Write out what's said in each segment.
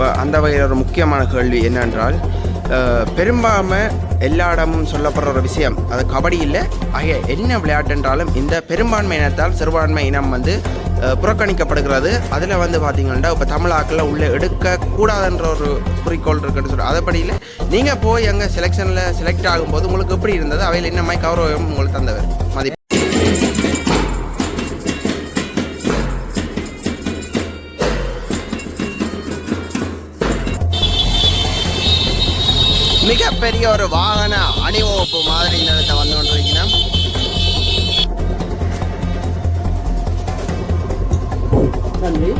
இப்போ அந்த வகையில் ஒரு முக்கியமான கேள்வி என்னென்றால் பெரும்பான்மை எல்லா இடமும் சொல்லப்படுற ஒரு விஷயம் அது கபடி இல்லை. ஆகிய என்ன விளையாட்டு என்றாலும் இந்த பெரும்பான்மை இனத்தால் சிறுபான்மை இனம் வந்து புறக்கணிக்கப்படுகிறது. அதில் வந்து பார்த்தீங்கன்னா இப்போ தமிழாக்கில் உள்ளே எடுக்கக்கூடாதுன்ற ஒரு குறிக்கோள் இருக்குன்னு சொல்லி அதைப்படியில் நீங்கள் போய் அங்கே செலெக்ஷனில் செலக்ட் ஆகும்போது உங்களுக்கு எப்படி இருந்தது? அவையில் என்ன மாதிரி கௌரவம் உங்களுக்கு தந்தவர்? மதிப்பு. மிகப்பெரிய ஒரு வாகன அணிவகுப்பு மாதிரி இந்த இடத்த வந்து கொண்டிருக்கிறோம் நன்றி.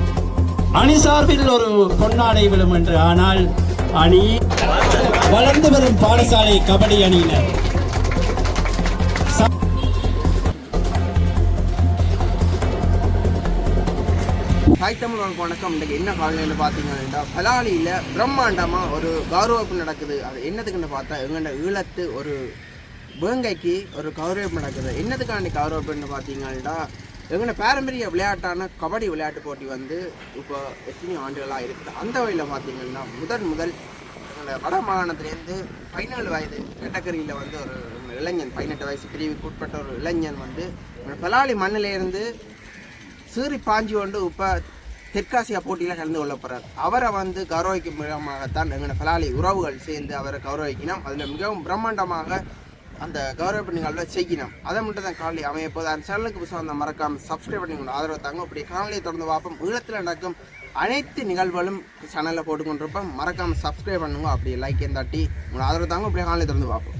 அணி சார்பில் ஒரு பொன்னாடை விழும் என்று ஆனால் அணி வளர்ந்து வரும் பாடசாலை கபடி அணியினர். தாய் தமிழ் வணக்கம் வணக்கம். இன்றைக்கு என்ன காலநிலையில் பார்த்தீங்கன்னா பலாலியில் பிரம்மாண்டமாக ஒரு கௌரவப்பு நடக்குது. அது என்னத்துக்குன்னு பார்த்தா எங்கள்ட ஈழத்து ஒரு வேங்கைக்கு ஒரு கௌரவம் நடக்குது. என்னதுக்கான கௌரவப்புன்னு பார்த்தீங்கன்னா எங்கள்ட பாரம்பரிய விளையாட்டான கபடி விளையாட்டு போட்டி வந்து இப்போ எத்தனை ஆண்டுகளாக இருக்குது. அந்த வகையில் பார்த்தீங்கன்னா முதன் முதல் எங்களோட வட மாகாணத்துலேருந்து பதினேழு வயது கட்டக்கரியில் வந்து ஒரு இளைஞன் பதினெட்டு வயசு பிரிவுக்கு உட்பட்ட ஒரு இளைஞன் வந்து பலாலி மண்ணிலேருந்து சீறி பாஞ்சி கொண்டு இப்போ தெற்காசியா போட்டியில் கலந்து கொள்ள போகிறார் அவரை வந்து கௌரவிக்கும் விதமாகத்தான் எங்களோட பலாலி உறவுகள் சேர்ந்து அவரை கௌரவிக்கணும் அதில் மிகவும் பிரம்மாண்டமாக அந்த கௌரவ நிகழ்வை செய்யணும் அதை மட்டும் தான் காணொலி அமைய போது அந்த சேனலுக்கு புதுசாக அந்த மறக்காமல் சப்ஸ்கிரைப் பண்ணி கொண்டு ஆதரவு தாங்க. அப்படி காணொலியை தொடர்ந்து பார்ப்போம். ஈழத்தில் நடக்கும் அனைத்து நிகழ்வுகளும் சேனலில் போட்டுக்கொண்டிருப்போம் மறக்காமல் சப்ஸ்கிரைப் பண்ணுங்க. அப்படி லைக் தட்டி உங்களை ஆதரவு தாங்க. அப்படியே காணொலி தொடர்ந்து பார்ப்போம்.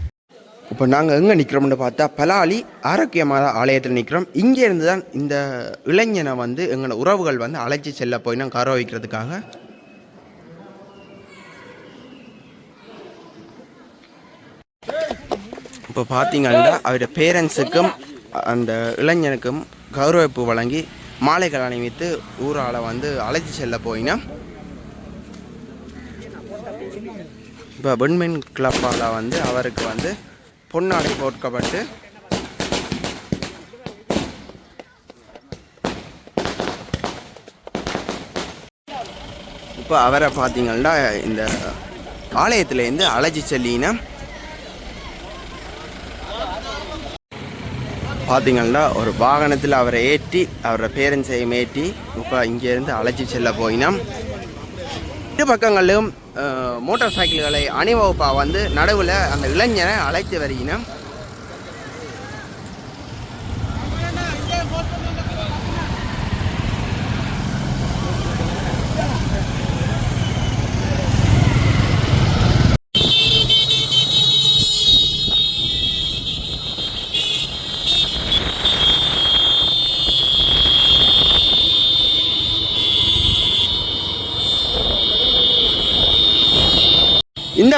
இப்போ நாங்கள் எங்கே நிற்கிறோம்னு பார்த்தா பலாலி ஆரோக்கியமான ஆலயத்தில் நிற்கிறோம் இங்கேருந்து தான் இந்த இளைஞனை வந்து எங்களோட உறவுகள் வந்து அழைச்சி செல்ல போய் நான் கரோ வைக்கிறதுக்காக இப்போ பார்த்தீங்கன்னா அவருடைய பேரண்ட்ஸுக்கும் அந்த இளைஞனுக்கும் கௌரவிப்பு வழங்கி மாலைகள் அணிவித்து ஊரால் வந்து அழைச்சி செல்ல போயினா. இப்போ விண்மின் கிளப்பால் வந்து அவருக்கு வந்து பொன்னாடை போர்க்கப்பட்டு இப்போ அவரை பார்த்தீங்கன்னா இந்த ஆலயத்துலேருந்து அழைச்சி செல்லினா. பார்த்தீங்கன்னா ஒரு வாகனத்தில் அவரை ஏற்றி அவரோட செய்யும் ஏற்றி இப்போ இங்கேருந்து அழைச்சி செல்ல போயினா இரு பக்கங்களிலும் மோட்டார் சைக்கிள்களை அணிவகுப்பாக வந்து நடுவில் அந்த இளைஞரை அழைத்து வருகினோம்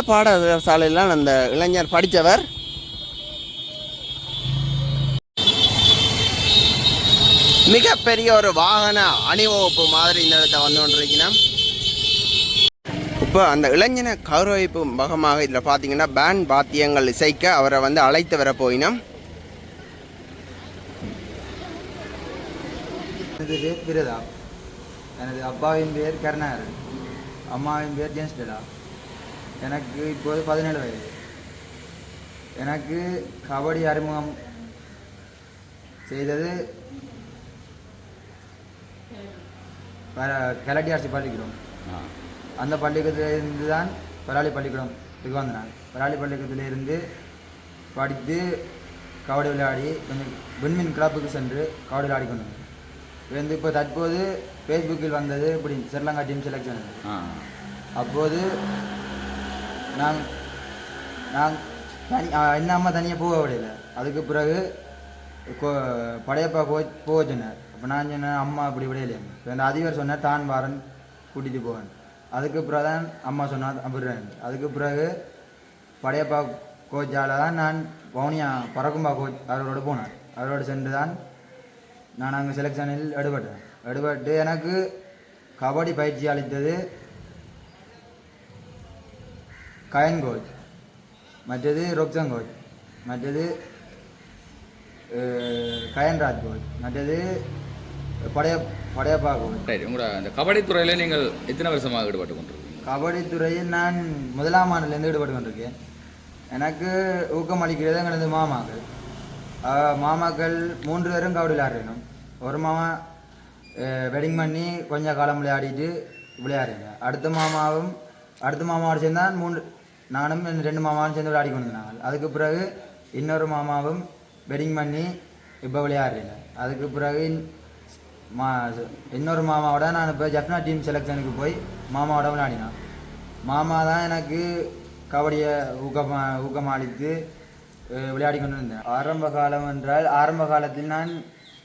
இந்த பாடசாலையில் அந்த இளைஞர் படித்தவர். மிகப்பெரிய ஒரு வாகன அணிவகுப்பு மாதிரி இந்த இடத்த வந்து கொண்டிருக்கிறோம். இப்போ அந்த இளைஞனை கௌரவிப்பு முகமாக இதில் பார்த்தீங்கன்னா பேண்ட் பாத்தியங்கள் இசைக்க அவரை வந்து அழைத்து வர போயினோம். எனது பேர் பிரதா. எனது அப்பாவின் பேர் கருணாகரன். அம்மாவின் பேர் ஜென்ஸ்டலா எனக்கு இப்போது பதினேழு வயது. எனக்கு கபடி அறிமுகம் செய்தது கலட்டி அரசு பள்ளிக்கூடம். அந்த பள்ளிக்கூடத்திலிருந்து தான் பராளி பள்ளிக்கூடத்துக்கு வந்தேன் நான். பராளி பள்ளிக்கூடத்திலிருந்து படித்து கபடி விளையாடி கொஞ்சம் விண்மின் கிளப்புக்கு சென்று கபடி விளையாடி கொண்டு வந்தேன். வந்து இப்போ தற்போது ஃபேஸ்புக்கில் வந்தது இப்படி ஸ்ரீலங்கா டீம் செலெக்ஷன் அப்போது நான் நான் தனி என்ன அம்மா தனியாக போக விடல. அதுக்கு பிறகு கோ- படையப்பா கோச் போக சொன்னார். அப்போ நான் சொன்னேன் அம்மா அப்படி விடையில இப்போ அந்த அதிபர் சொன்னார் தான் வாரன் கூட்டிகிட்டு போவேன். அதுக்கு பிறகு தான் அம்மா சொன்னார் அப்படின் அதுக்கு பிறகு படையப்பா கோச்சால் தான் நான் வவுனியா பறக்கும்பா கோச் அவரோட போனேன் அவரோடு சென்று தான் நான் அங்கே செலெக்ஷனில் எடுபட்டேன் எடுபட்டு எனக்கு கபடி பயிற்சி அளித்தது கயன் கோச் மற்றது ரொக்சன் கோச் மற்றது அஹ், கயன்ராஜ் கோச் மற்றது படைய படையப்பா கோச் ரைட் உங்களோட அந்த கபடி துறையில் நீங்கள் எத்தனை வருஷமாக ஈடுபட்டு கொண்டிருக்கீங்க? கபடி துறையில் நான் முதலாம் ஆண்டுலேருந்து ஈடுபட்டு கொண்டிருக்கேன். எனக்கு ஊக்கம் அளிக்கிறது எங்களது மாமாக்கள். மாமாக்கள் மூன்று பேரும் கபடி விளையாடணும் ஒரு மாமா வெட்டிங் பண்ணி கொஞ்ச காலம் விளையாடிட்டு விளையாடுறீங்க. அடுத்த மாமாவும் அடுத்த மாமாவோட சேர்ந்து தான் மூன்று நானும் ரெண்டு மாமாவும் சேர்ந்து விளையாடி கொண்டு இருந்தாங்க அதுக்கு பிறகு இன்னொரு மாமாவும் வெட்டிங் பண்ணி இப்போ விளையாடுறேன் அதுக்கு பிறகு மா இன்னொரு மாமாவோட நான் இப்போ ஜப்னா டீம் செலெக்ஷனுக்கு போய் மாமாவோட விளையாடினான். மாமா தான் எனக்கு கபடியை ஊக்கமா ஊக்கமளித்து விளையாடி கொண்டு இருந்தேன் ஆரம்ப காலம் என்றால் ஆரம்ப காலத்தில் நான்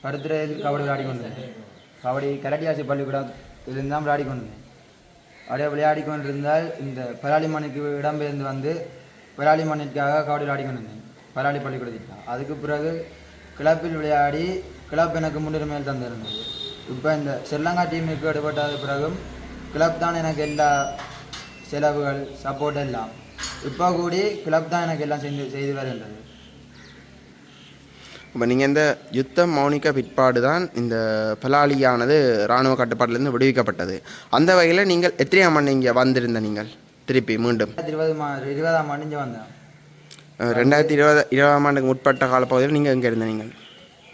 பருத்துறையில் கபடி விளையாடி கொண்டிருந்தேன். கபடி கரடியாசி பள்ளிக்கூடத்திலிருந்து தான் விளையாடி கொண்டிருந்தேன். அப்படியே விளையாடி கொண்டிருந்தால் இந்த பராளிமணிக்கு இடம்பெயர்ந்து வந்து பராளிமணிக்காக கபடி விளையாடி கொண்டிருந்தேன். பராளி பள்ளிக்கூடத்திற்காக அதுக்கு பிறகு கிளப்பில் விளையாடி கிளப் எனக்கு முன்னுரிமையில் தந்திருந்தது. இப்போ இந்த ஸ்ரீலங்கா டீமுக்கு எடுபட்டது பிறகும் கிளப் தான் எனக்கு எல்லா செலவுகள் சப்போர்ட் எல்லாம். இப்போ கூடி கிளப் தான் எனக்கு எல்லாம் செய்து செய்து வருகின்றது. இப்போ நீங்கள் இந்த யுத்தம் மௌனிக்க பிற்பாடு தான் இந்த பலாலியானது இராணுவ கட்டுப்பாட்டிலிருந்து விடுவிக்கப்பட்டது. அந்த வகையில் நீங்கள் எத்தனையாம் ஆண்டு இங்கே வந்திருந்த நீங்கள். திருப்பி மீண்டும். இருபது இருபதாம் ஆண்டு இங்கே வந்தேன். ரெண்டாயிரத்தி இருபது இருபதாம் ஆண்டுக்கு முற்பட்ட காலப்பகுதியில் நீங்கள் எங்கே இருந்த நீங்கள்?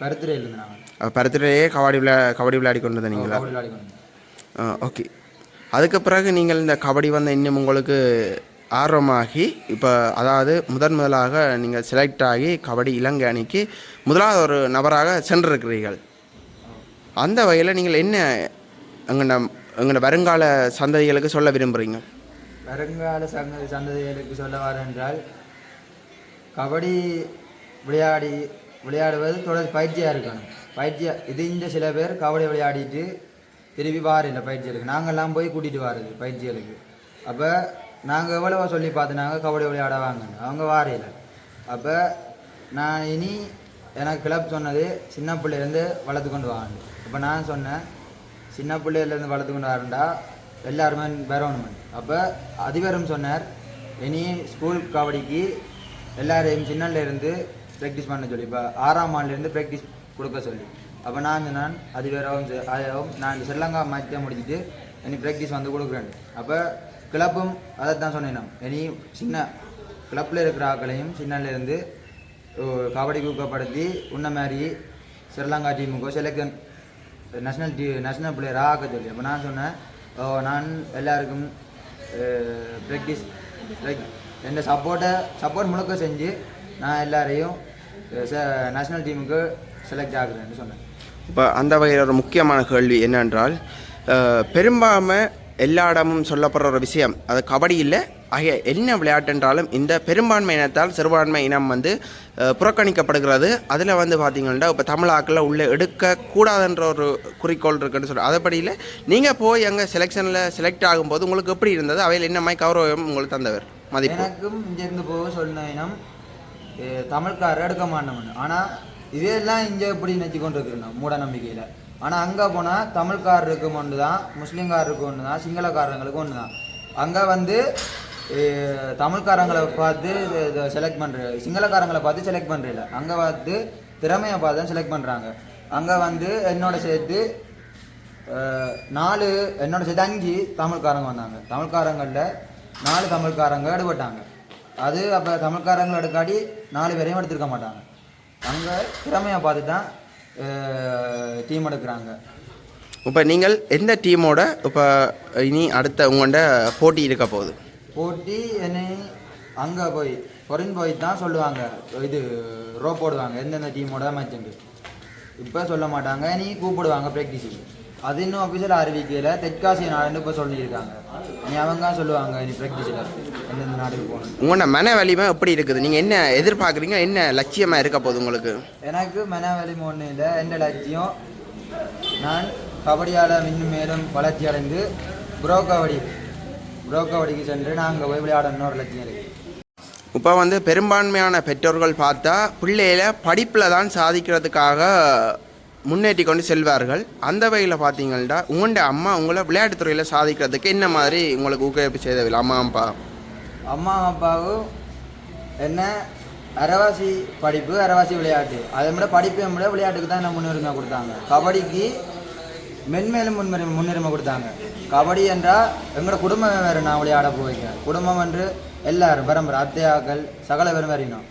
கருத்துறையில் இருந்து நாங்கள் அஹ், பருத்திலேயே கபடி விளையா கபடி விளையாடி கொண்டு இருந்த நீங்களா? ஓகே. அதுக்கு பிறகு நீங்கள் இந்த கபடி வந்து இன்னும் உங்களுக்கு ஆர்வமாகி இப்போ அதாவது முதன் முதலாக நீங்கள் செலக்ட் ஆகி கபடி இலங்கை அணிக்கு முதலாவது ஒரு நபராக சென்றிருக்கிறீர்கள். அந்த வகையில் நீங்கள் என்ன எங்கள்ட எங்களோட வருங்கால சந்ததிகளுக்கு சொல்ல விரும்புகிறீங்க வருங்கால சந்ததி சந்ததிகளுக்கு சொல்ல என்றால் கபடி விளையாடி விளையாடுவது தொடர் பயிற்சியாக இருக்கணும். பயிற்சியாக இது இந்த சில பேர் கபடி விளையாடிட்டு திருப்பி வாரில்லை பயிற்சிகளுக்கு நாங்கள்லாம் போய் கூட்டிகிட்டு வாருது பயிற்சிகளுக்கு. அப்போ நாங்கள் எவ்வளவோ சொல்லி பார்த்துனாங்க கபடி விளையாடவாங்கன்னு அவங்க வாரையில். அப்போ நான் இனி எனக்கு கிளப் சொன்னது சின்ன பிள்ளையிலேருந்து வளர்த்து கொண்டு வாங்க அப்போ நான் சொன்னேன் சின்ன பிள்ளையிலேருந்து வளர்த்து கொண்டு வரண்டா எல்லாருமே வரணும் அப்போ அதிபரும் சொன்னார் இனி ஸ்கூல் கபடிக்கு எல்லாரையும் சின்னலேருந்து ப்ராக்டிஸ் பண்ண சொல்லி. இப்போ ஆறாம் ஆண்டுலேருந்து ப்ராக்டிஸ் கொடுக்க சொல்லி. அப்போ நான் சொன்னேன் அதிபராகவும் சரி, நான் ஸ்ரீலங்கா மேட்சை முடிச்சுட்டு இனி ப்ராக்டிஸ் வந்து கொடுக்குறேன் அப்போ கிளப்பும் அதை தான் சொன்னேன் நான். இனி சின்ன கிளப்பில் இருக்கிற ஆக்களையும் சின்னலேருந்து கபடி ஊக்கப்படுத்தி உன்ன மாதிரி ஸ்ரீலங்கா டீமுக்கோ செலக்ஷன் நேஷ்னல் டீ நேஷ்னல் பிளேயராக ஆக்க சொல்லி அப்போ நான் சொன்னேன் ஓ நான் எல்லாருக்கும் ப்ராக்டிஸ் லைக் எந்த சப்போர்ட்டை சப்போர்ட் முழுக்க செஞ்சு நான் எல்லாரையும் நேஷ்னல் டீமுக்கு செலக்ட் ஆகுறேன்னு சொன்னேன் இப்போ அந்த வகையில் ஒரு முக்கியமான கேள்வி என்னென்றால் பெரும்பான்மை எல்லா இடமும் சொல்லப்படுற ஒரு விஷயம். அது கபடி இல்லை. ஆகிய என்ன விளையாட்டு என்றாலும் இந்த பெரும்பான்மை இனத்தால் சிறுபான்மை இனம் வந்து புறக்கணிக்கப்படுகிறது. அதில் வந்து பார்த்தீங்கன்னா இப்போ தமிழாக்கில் உள்ளே எடுக்கக்கூடாதுன்ற ஒரு குறிக்கோள் இருக்குன்னு சொல்கிறேன் அதைப்படியில் நீங்கள் போய் அங்கே செலெக்ஷனில் செலக்ட் ஆகும்போது உங்களுக்கு எப்படி இருந்தது? அவையில் என்ன மாதிரி கௌரவம் உங்களுக்கு தந்தவர்? மதிப்பு. எனக்கும் இங்கேருந்து போக சொன்ன இனம் தமிழ்காரர் எடுக்க மாட்டோம்னு ஆனால் இதெல்லாம் இங்கே எப்படி நினச்சி கொண்டு இருக்கிறோம் மூட நம்பிக்கையில். ஆனால் அங்கே போனால் தமிழ்காரருக்கு ஒன்று தான் முஸ்லீம்காரருக்கு ஒன்று தான் சிங்களக்காரங்களுக்கு ஒன்று தான் அங்கே வந்து தமிழ்காரங்களை பார்த்து செலக்ட் பண்ணுற சிங்களக்காரங்களை பார்த்து செலக்ட் பண்ணுறதில்ல அங்கே பார்த்து திறமையை பார்த்து தான் செலக்ட் பண்ணுறாங்க அங்கே வந்து என்னோட சேர்த்து நாலு என்னோட சேர்த்து அஞ்சு தமிழ்காரங்க வந்தாங்க. தமிழ்காரங்களில் நாலு தமிழ்காரங்க எடுபட்டாங்க அது அப்போ தமிழ்காரங்களை எடுக்காடி நாலு பேரையும் எடுத்திருக்க மாட்டாங்க. அங்கே திறமையை பார்த்து தான் டீம் எடுக்கிறாங்க. இப்போ நீங்கள் எந்த டீமோட இப்போ இனி அடுத்த உங்கள்கிட்ட போட்டி இருக்க போகுது? போட்டி என்னை அங்கே போய் ஃபாரின் போய் தான் சொல்லுவாங்க. இது ரோ போடுவாங்க எந்தெந்த டீமோட மேட்சுண்டு இப்போ சொல்ல மாட்டாங்க நீ கூப்பிடுவாங்க ப்ராக்டிஸுக்கு அது இன்னும் அஃபிஷியல் அறிவிக்கையில் தெற்காசிய நாடுன்னு இப்போ சொல்லியிருக்காங்க. நீ அவங்க தான் சொல்லுவாங்க நீ ப்ராக்டிஸில் எந்தெந்த நாட்டுக்கு போகணும் உங்களோட மன வலிமை எப்படி இருக்குது? நீங்கள் என்ன எதிர்பார்க்குறீங்க? என்ன லட்சியமாக இருக்க போகுது உங்களுக்கு? எனக்கு மன வலிமை ஒன்றும் இல்லை. எந்த லட்சியம்? நான் கபடியால் இன்னும் மேலும் வளர்ச்சி அடைந்து ப்ரோ கபடி ப்ரோ கபடிக்கு சென்று நான் அங்கே போய் விளையாடணும்னு ஒரு லட்சியம் இருக்குது இப்போ வந்து பெரும்பான்மையான பெற்றோர்கள் பார்த்தா பிள்ளையில படிப்பில் தான் சாதிக்கிறதுக்காக முன்னேற்றி கொண்டு செல்வார்கள். அந்த வகையில் பார்த்தீங்கன்னா உங்களுடைய அம்மா உங்களை விளையாட்டுத் துறையில் சாதிக்கிறதுக்கு என்ன மாதிரி உங்களுக்கு ஊக்குவிப்பு செய்தவில்லை? அம்மா அப்பா. அம்மா அப்பாவும் என்ன அரைவாசி படிப்பு அரைவாசி விளையாட்டு. அதை விட படிப்பை விட விளையாட்டுக்கு தான் என்ன முன்னுரிமை கொடுத்தாங்க. கபடிக்கு மென்மேலும் முன்னுரிமை முன்னுரிமை கொடுத்தாங்க. கபடி என்றால் எங்களோட குடும்பம் வேறு நான் விளையாட போவீங்க குடும்பம் என்று எல்லாரும் பரம்பரை அத்தையாக்கள் சகல பெரும் வரையினோம்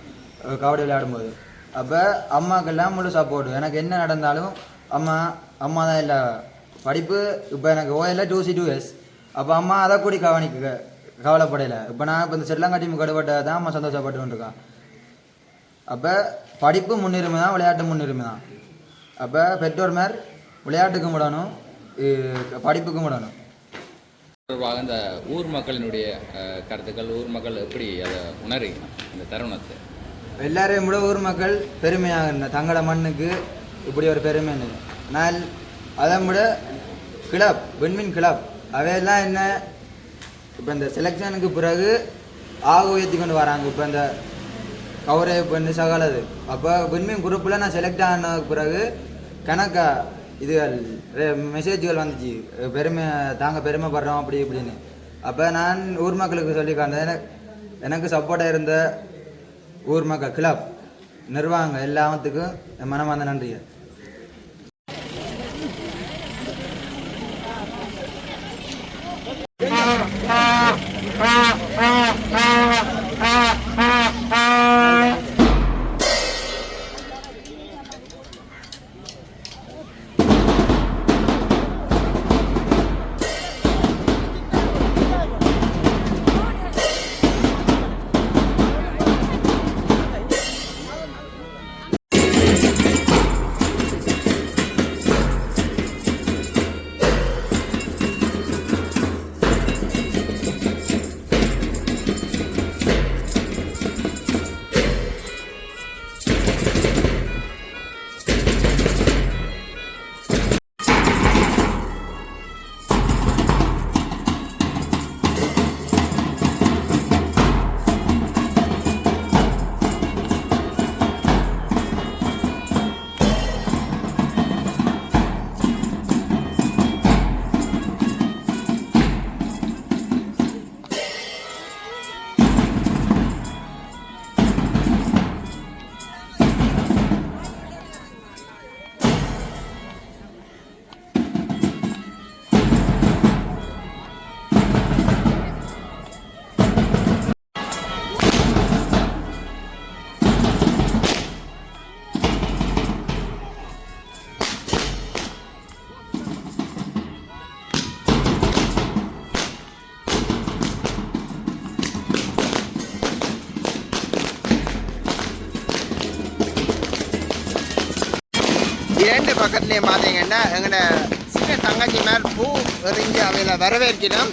அஹ் கபடி விளையாடும்போது. அப்போ அம்மாக்கெல்லாம் முழு சப்போர்ட் எனக்கு என்ன நடந்தாலும் அம்மா அம்மா தான் இல்லை படிப்பு இப்போ எனக்கு ஓயில் டூ சி டூ எஸ் அப்போ அம்மா அதை கூடி கவனிக்க கவலைப்படையில இப்போ நான் இப்போ இந்த செல்லங்கா டீம் கடுபட்ட தான் அம்மா சந்தோஷப்பட்டு இருக்கான் அப்போ படிப்பு முன்னுரிமை தான் விளையாட்டு முன்னுரிமை தான். அப்போ பெற்றோர்மார் விளையாட்டுக்கும் விடணும் படிப்புக்கும் விடணும். தொடர்பாக இந்த ஊர் மக்களினுடைய கருத்துக்கள் ஊர் மக்கள் எப்படி அதை உணர்றீங்க? இந்த தருணத்தை. எல்லாரையும் விட ஊர் மக்கள் பெருமையாக தங்களோட மண்ணுக்கு இப்படி ஒரு பெருமைன்னு நான் அதை விட கிளப் விண்மின் கிளப் அவையெல்லாம் என்ன? இப்போ இந்த செலெக்ஷனுக்கு பிறகு ஆக உயர்த்தி கொண்டு வராங்க. இப்போ இந்த கௌரவ பண்ணி சகலது. அப்போ விண்மீன் குரூப்பில் நான் செலக்ட் ஆன பிறகு கணக்கா இதுகள் மெசேஜ்கள் வந்துச்சு. பெருமை தாங்க பெருமைப்படுறோம் அப்படி இப்படின்னு. அப்போ நான் ஊர் மக்களுக்கு சொல்லி காண்டேன் எனக்கு எனக்கு சப்போர்ட்டாக இருந்த ஊர் மக்கள் கிளப் நிர்வாகங்கள் எல்லாத்துக்கும் மனமார்ந்த நன்றிகள். பார்த்தீங்கன்னா எங்களோட சின்ன தங்கச்சி மேல் பூ எறிஞ்சு அவையில் வரவேற்கிறோம்.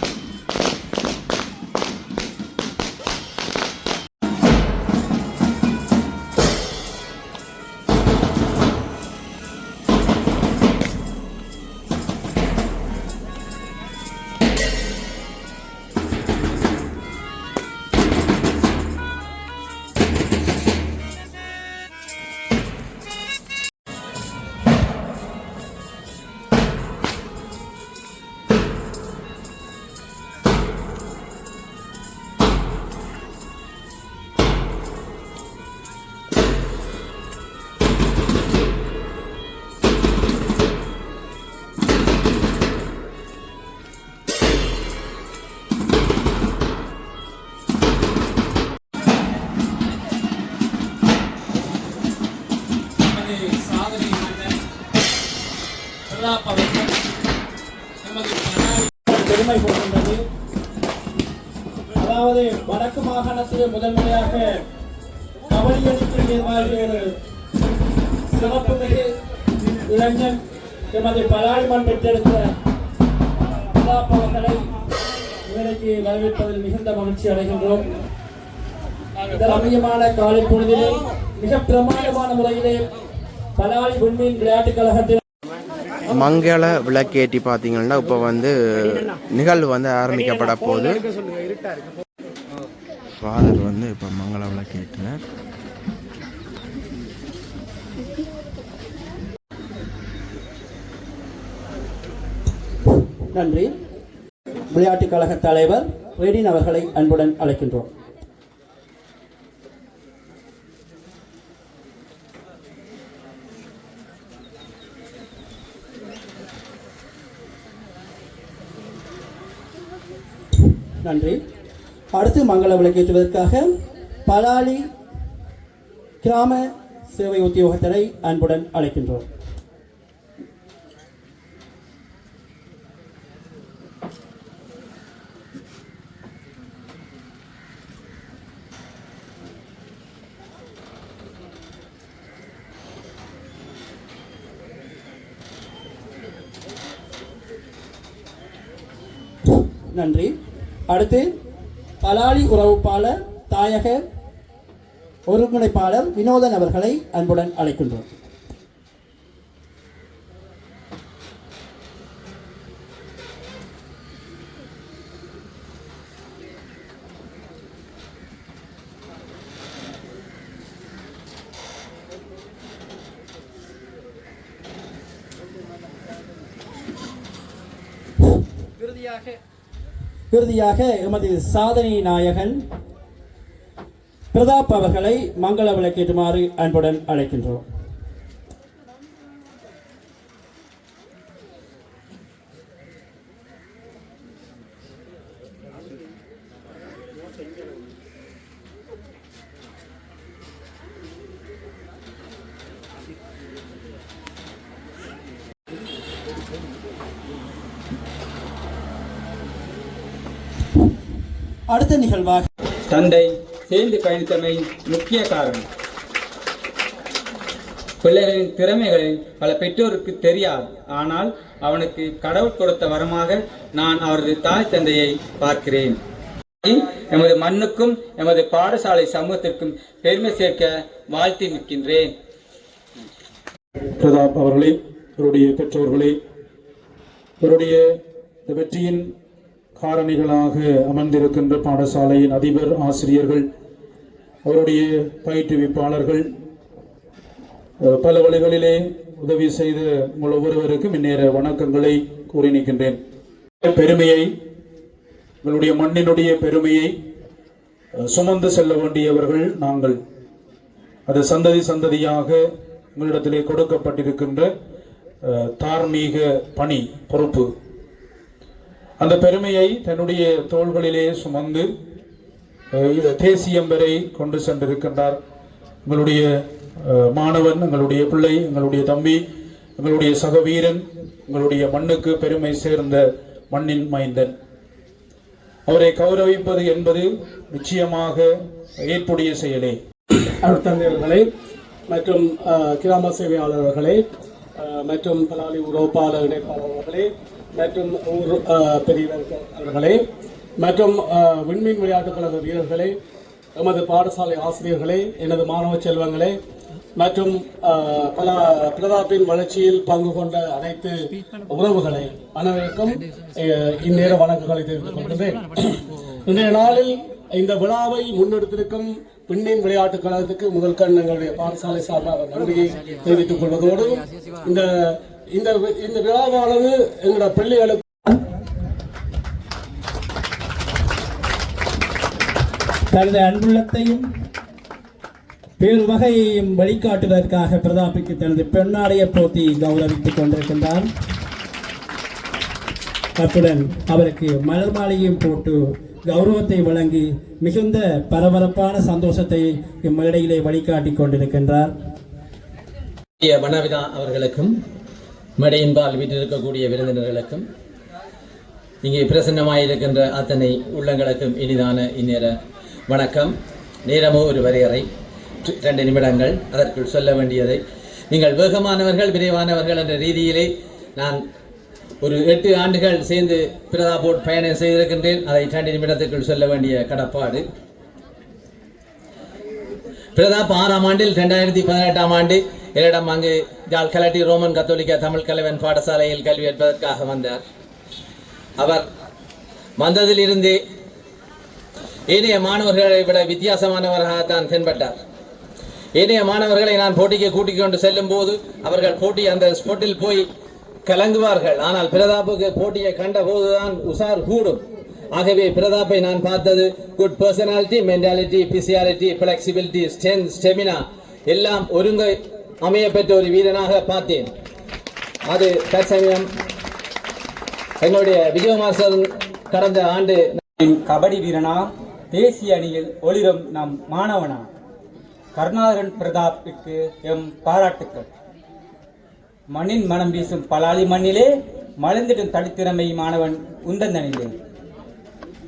மாகாணத்திலே முதல் முறையாக கபடி அணிக்கு மாதிரி ஒரு சிறப்பு மிகு இளைஞன் எமது பலாளிமன் பெற்றெடுத்த பிரதாப் அவர்களை இவருக்கு வரவேற்பதில் மிகுந்த மகிழ்ச்சி அடைகின்றோம். இந்த ரம்மியமான காலை பொழுதிலே மிக பிரமாண்டமான முறையிலே பலாளி உண்மையின் விளையாட்டுக் கழகத்தில் மங்கள விளக்கேற்றி பார்த்தீங்கன்னா இப்போ வந்து நிகழ்வு வந்து ஆரம்பிக்கப்பட போகுது. ஃபாதர் வந்து இப்போ மங்கள விளக்கேற்றினார் நன்றி. விளையாட்டுக் கழக தலைவர் ரெடின் அவர்களை அன்புடன் அழைக்கின்றோம். நன்றி. அடுத்து மங்கள விளக்கேற்றுவதற்காக பலாலி கிராம சேவை உத்தியோகத்தரை அன்புடன் அழைக்கின்றோம். நன்றி. அடுத்து அலாலி உறவுப்பாளர் தாயக ஒருங்கிணைப்பாளர் வினோதன் அவர்களை அன்புடன் அழைக்கின்றோம். இறுதியாக எமது சாதனை நாயகன் பிரதாப் அவர்களை மங்கள விளக்கேற்றுமாறு அன்புடன் அழைக்கின்றோம். அடுத்த தந்தை சேர்ந்து பயணித்தமை முக்கிய காரணம். பிள்ளைகளின் திறமைகளை பல பெற்றோருக்கு தெரியாது. ஆனால் அவனுக்கு கடவுள் கொடுத்த வரமாக நான் அவரது தாய் தந்தையை பார்க்கிறேன். எமது மண்ணுக்கும் எமது பாடசாலை சமூகத்திற்கும் பெருமை சேர்க்க வாழ்த்தி நிற்கின்றேன். பிரதாப் அவர்களே இவருடைய பெற்றோர்களே இவருடைய இந்த வெற்றியின் காரணிகளாக அமர்ந்திருக்கின்ற பாடசாலையின் அதிபர் ஆசிரியர்கள் அவருடைய பயிற்றுவிப்பாளர்கள் பல வழிகளிலே உதவி செய்த உங்கள் ஒவ்வொருவருக்கும் இந்நேர வணக்கங்களை கூறி நிற்கின்றேன் பெருமையை உங்களுடைய மண்ணினுடைய பெருமையை சுமந்து செல்ல வேண்டியவர்கள் நாங்கள். அது சந்ததி சந்ததியாக உங்களிடத்திலே கொடுக்கப்பட்டிருக்கின்ற தார்மீக பணி பொறுப்பு. அந்த பெருமையை தன்னுடைய தோள்களிலே சுமந்து தேசியம் வரை கொண்டு சென்றிருக்கின்றார். எங்களுடைய அஹ், மாணவன் எங்களுடைய பிள்ளை எங்களுடைய தம்பி எங்களுடைய சகவீரன் எங்களுடைய மண்ணுக்கு பெருமை சேர்ந்த மண்ணின் மைந்தன். அவரை கௌரவிப்பது என்பது நிச்சயமாக ஏற்புடைய செயலே. அருட்தந்தையர்களே மற்றும் அஹ், கிராம சேவையாளர்களே மற்றும் பலாலி உறவுப்பாளர் இணைப்பாளர்களே மற்றும் ஊர் பெரியவர்கள் அவர்களே மற்றும் விண்மீன் விளையாட்டுக் கழக வீரர்களே எமது பாடசாலை ஆசிரியர்களே எனது மாணவ செல்வங்களே மற்றும் பல பிரதாப்பின் வளர்ச்சியில் பங்கு கொண்ட அனைத்து உறவுகளை அனைவருக்கும் இந்நேர வணக்கங்களை தெரிவித்துக் கொள்கின்றேன். இன்றைய நாளில் இந்த விழாவை முன்னெடுத்திருக்கும் விண்மீன் விளையாட்டுக் கழகத்துக்கு முதல் கண் எங்களுடைய பாடசாலை சார்பாக நன்றியை தெரிவித்துக் கொள்வதோடு இந்த இந்த இந்த விழாவானது எங்களோட பிள்ளைகளுக்கு தனது அன்புள்ளத்தையும் பேருவகையையும் வழிகாட்டுவதற்காக பிரதாப்புக்கு தனது பெண்ணாடைய போத்தி கௌரவித்துக் கொண்டிருக்கின்றார். அத்துடன் அவருக்கு மலர் மாலையும் போட்டு கௌரவத்தை வழங்கி மிகுந்த பரபரப்பான சந்தோஷத்தை இம்மேடையிலே வழிகாட்டிக் கொண்டிருக்கின்றார். வனவிதா அவர்களுக்கும் மடையின்பால் வீட்டிலிருக்கக்கூடிய விருந்தினர்களுக்கும் இங்கே பிரசன்னமாயிருக்கின்ற அத்தனை உள்ளங்களுக்கும் இனிதான இந்நேர வணக்கம். நேரமோ ஒரு வரையறை. ரெண்டு நிமிடங்கள். அதற்குள் சொல்ல வேண்டியதை நீங்கள் வேகமானவர்கள் விரைவானவர்கள் என்ற ரீதியிலே நான் ஒரு எட்டு ஆண்டுகள் சேர்ந்து பிரதாபோட் பயணம் செய்திருக்கின்றேன். அதை இரண்டு நிமிடத்துக்குள் சொல்ல வேண்டிய கடப்பாடு. பிரதாப் ஆறாம் ஆண்டில் ரெண்டாயிரத்தி பதினெட்டாம் ஆண்டு என்னிடம் அங்கு ஜால் கலட்டி ரோமன் கத்தோலிக்க தமிழ் கலைவன் பாடசாலையில் கல்வி கற்பதற்காக வந்தார். அவர் வந்ததிலிருந்தே ஏனைய மாணவர்களை விட வித்தியாசமானவராகத்தான் தென்பட்டார். ஏனைய மாணவர்களை நான் போட்டிக்கு கூட்டிக் கொண்டு செல்லும் போது அவர்கள் போட்டி அந்த ஸ்போர்ட்டில் போய் கலங்குவார்கள். ஆனால் பிரதாப்புக்கு போட்டியை கண்ட போதுதான் உசார் கூடும். ஆகவே பிரதாப்பை நான் பார்த்தது. Good personality mentality physicality flexibility strength stamina எல்லாம் ஒருங்க அமைய பெற்ற ஒரு வீரனாக பார்த்தேன். அது தற்சமயம் என்னுடைய விஜயகுமார் கடந்த ஆண்டு கபடி வீரனா? தேசிய அணியில் ஒளிரும் நம் மாணவனா? கருணாகரன் பிரதாப்பிற்கு எம் பாராட்டுக்கள். மண்ணின் மனம் வீசும் பலாளி மண்ணிலே மலர்ந்திடும் தனித்திறமை மாணவன் உந்தந்தனிலே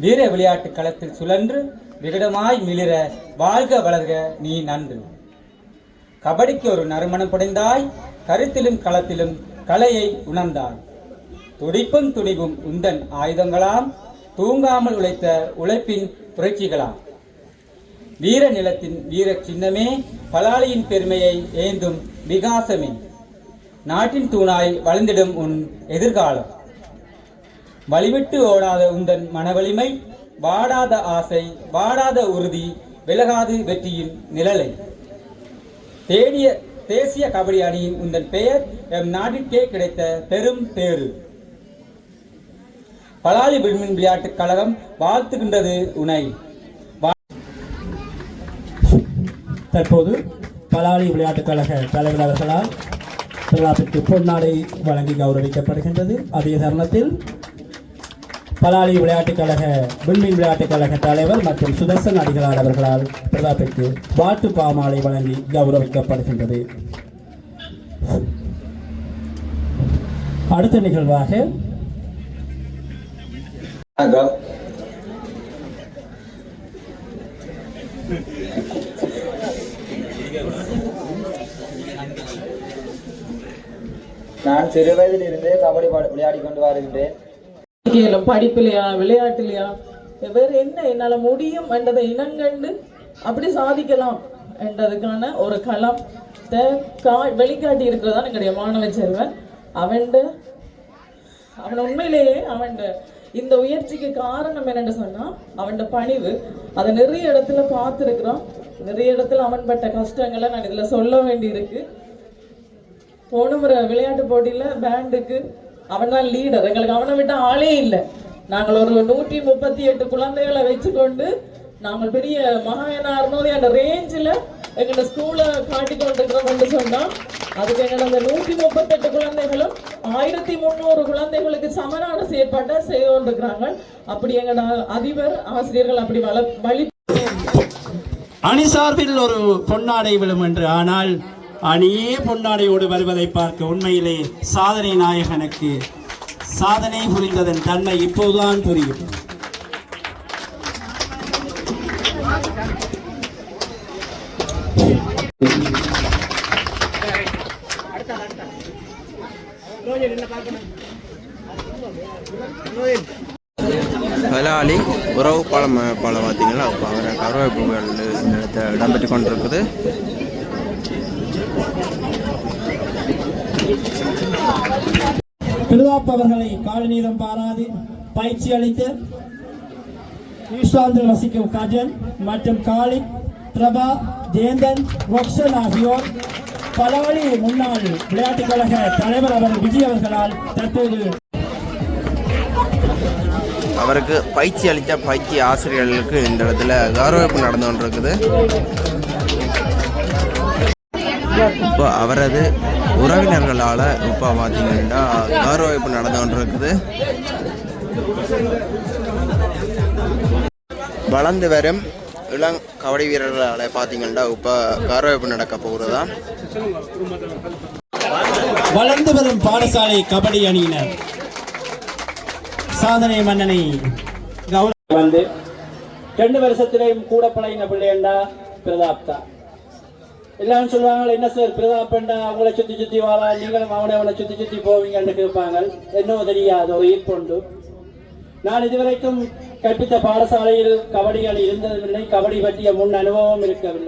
வீர விளையாட்டு களத்தில் சுழன்று விகடமாய் மிளிர வாழ்க வளர்க நீ நன்று. கபடிக்கு ஒரு நறுமணம் புடைந்தாய் கருத்திலும் களத்திலும் கலையை உணர்ந்தாய். துடிப்பும் துணிவும் உந்தன் ஆயுதங்களாம் தூங்காமல் உழைத்த உழைப்பின் புரட்சிகளாம் வீர நிலத்தின் வீர சின்னமே பலாலியின் பெருமையை ஏந்தும் விகாசமே நாட்டின் தூணாய் வளர்ந்திடும் உன் எதிர்காலம். வழிவிட்டு ஓடாத உந்தன் மனவலிமை வாடாத ஆசை வாடாத உறுதி விலகாது வெற்றியின் நிழலை. தேடிய தேசிய கபடி அணியின் உந்தன் பெயர் எம் நாட்டிற்கே கிடைத்த பெரும் பேரு பலாலி விண்மின் விளையாட்டுக் கழகம் வாழ்த்துகின்றது உனை. தற்போது பலாலி விளையாட்டுக் கழக தலைவர் அவர்களால் பிரதாப்பிற்கு பொன்னாடை வழங்கி கௌரவிக்கப்படுகின்றது. அதே தருணத்தில் பலாலி விளையாட்டுக் கழக விண்மீன் விளையாட்டுக் கழக தலைவர் மற்றும் சுதர்சன் அடிகளார் அவர்களால் வாட்டு வாழ்த்து பாமாலை வழங்கி கௌரவிக்கப்படுகின்றது. அடுத்த நிகழ்வாக நான் சிறு வயதில் இருந்தே கபடி விளையாடி கொண்டு வருகின்றேன். வாழ்க்கையில படிப்பிலையா விளையாட்டுலையா வேற என்ன என்னால முடியும் என்றதை இனங்கண்டு அப்படி சாதிக்கலாம் என்றதுக்கான ஒரு களம் கா வெளிக்காட்டி இருக்கிறதா எங்களுடைய மாணவ செல்வன். அவன்ட அவன் உண்மையிலேயே அவன் இந்த உயர்ச்சிக்கு காரணம் என்னென்னு சொன்னா அவன் பணிவு. அதை நிறைய இடத்துல பார்த்துருக்குறோம். நிறைய இடத்துல அவன் பட்ட கஷ்டங்களை நான் இதுல சொல்ல வேண்டியிருக்கு. போன முறை விளையாட்டு போட்டியில பேண்டுக்கு அவன் தான் லீடர் எங்களுக்கு அவனை விட்ட ஆளே இல்லை. நாங்கள் ஒரு நூற்றி முப்பத்தி எட்டு குழந்தைகளை வச்சுக்கொண்டு நாங்கள் பெரிய மகாயனா இருந்தோம் அந்த ரேஞ்சில் எங்களோட ஸ்கூலை காட்டி கொண்டிருக்கிறோம்னு சொன்னால் அதுக்கு எங்களோட அந்த நூற்றி முப்பத்தெட்டு குழந்தைகளும் ஆயிரத்தி முந்நூறு குழந்தைகளுக்கு சமனான செயற்பாட்டை செய்து கொண்டிருக்கிறாங்க. அப்படி எங்களோட அதிபர் ஆசிரியர்கள் அப்படி வள வழி அணி சார்பில் ஒரு பொன்னாடை விழும் என்று. ஆனால் அணியே பொன்னாடையோடு வருவதை பார்க்க உண்மையிலே சாதனை நாயகனுக்கு சாதனை புரிந்ததன் தன்மை இப்போதுதான் புரியும். பலாலி உறவு பாலம் பாலம் பார்த்தீங்கன்னா அப்போ அவரை கருவேப்புகள் இடம்பெற்று கொண்டிருக்குது. பிலுவாப் காலநீதம் பாராது பயிற்சி அளித்த நியூசிலாந்தில் வசிக்கும் கஜன் மற்றும் காலிக் பிரபா ஜேந்தன் ரொக்ஷன் ஆகியோர் பலாலி முன்னாள் விளையாட்டுக் கழக தலைவர் அவர் விஜய் அவர்களால் தற்போது அவருக்கு பயிற்சி அளித்த பயிற்சி ஆசிரியர்களுக்கு இந்த இடத்துல கௌரவிப்பு நடந்து கொண்டிருக்குது. இப்போ அவரது உறவினர்களால் இப்போ பார்த்தீங்கன்னா கௌரவிப்பு நடந்து கொண்டிருக்குது வளர்ந்து வரும் இளம் கபடி வீரர்களால் பார்த்தீங்கன்னா இப்போ கௌரவிப்பு நடக்க போகிறதா வளர்ந்து வரும் பாடசாலை கபடி அணியினர். சாதனை மன்னனை கௌரவ வந்து ரெண்டு வருஷத்திலேயும் கூட பழகின பிள்ளைண்டா பிரதாப் எல்லாரும் சொல்லுவாங்க என்ன சார் பிரதாப்பண்டா அவங்கள சுத்தி சுத்தி வாழா நீங்களும் அவனை அவனை சுத்தி சுத்தி போவீங்கன்னு கேட்பாங்க என்னவோ தெரியாது ஒரு ஈர்ப்புண்டு நான் இதுவரைக்கும் கற்பித்த பாடசாலையில் கபடிகள் இருந்ததில்லை கபடி பற்றிய முன் அனுபவம் இருக்கவில்லை.